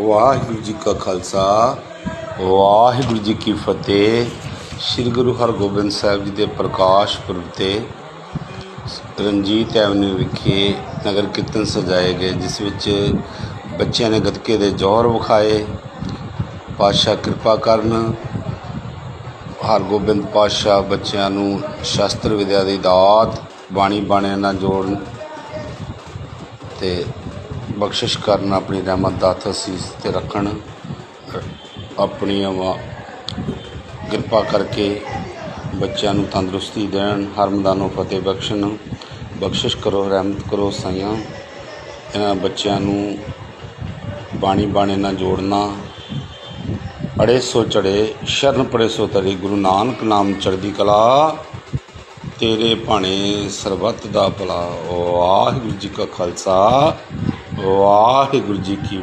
ਵਾਹਿਗੁਰੂ ਜੀ ਕਾ ਖਾਲਸਾ, ਵਾਹਿਗੁਰੂ ਜੀ ਕੀ ਫਤਿਹ। ਸ੍ਰੀ ਗੁਰੂ ਹਰਗੋਬਿੰਦ ਸਾਹਿਬ ਜੀ ਦੇ ਪ੍ਰਕਾਸ਼ ਪੁਰਬ ਤੇ ਰਣਜੀਤ ਐਵਨਿਊ ਵਿਖੇ ਨਗਰ ਕੀਰਤਨ ਸਜਾਏ ਗਏ, ਜਿਸ ਵਿੱਚ ਬੱਚਿਆਂ ਨੇ ਗੱਤਕੇ ਦੇ ਜੌਹਰ ਵਿਖਾਏ। ਪਾਤਸ਼ਾਹ ਕਿਰਪਾ ਕਰਨ ਹਰਗੋਬਿੰਦ ਪਾਤਸ਼ਾਹ ਬੱਚਿਆਂ ਨੂੰ ਸ਼ਸਤਰ ਵਿਦਿਆ ਦੀ ਦਾਤ ਬਾਣੀ ਬਾਣਿਆਂ ਨਾਲ ਜੋੜਨ ਤੇ ਬਖਸ਼ਿਸ਼ ਕਰਨ ਆਪਣੀ ਰਹਿਮਤ ਦਾਤ ਅਸੀਸ ਤੇ ਰੱਖਣ। ਆਪਣੀਆਂ ਅਵਾ ਕਿਰਪਾ ਕਰਕੇ ਬੱਚਿਆਂ ਨੂੰ ਤੰਦਰੁਸਤੀ ਦੇਣ ਹਰਮਦਾਨੋਂ ਫਤਿਹ ਬਖਸ਼ਣ। ਬਖਸ਼ਿਸ਼ ਕਰੋ, ਰਹਿਮਤ ਕਰੋ ਸਾਈਆਂ। ਇਹਨਾਂ ਬੱਚਿਆਂ ਨੂੰ ਬਾਣੀ ਬਾਣੇ ਨਾਲ ਜੋੜਨਾ। ਅੜੇ ਸੋ ਚੜੇ, ਸ਼ਰਨ ਪੜੇ ਸੋ ਤਰੇ, ਗੁਰੂ ਨਾਨਕ ਨਾਮ ਚੜ੍ਹਦੀ ਕਲਾ। ਤੇਰੇ ਭਾਣੇ ਸਰਬੱਤ ਦਾ ਭਲਾ। ਵਾਹਿਗੁਰੂ ਜੀ ਕਾ ਖਾਲਸਾ। ਵਾਹਿਗੁਰੂ ਜੀ ਕੀ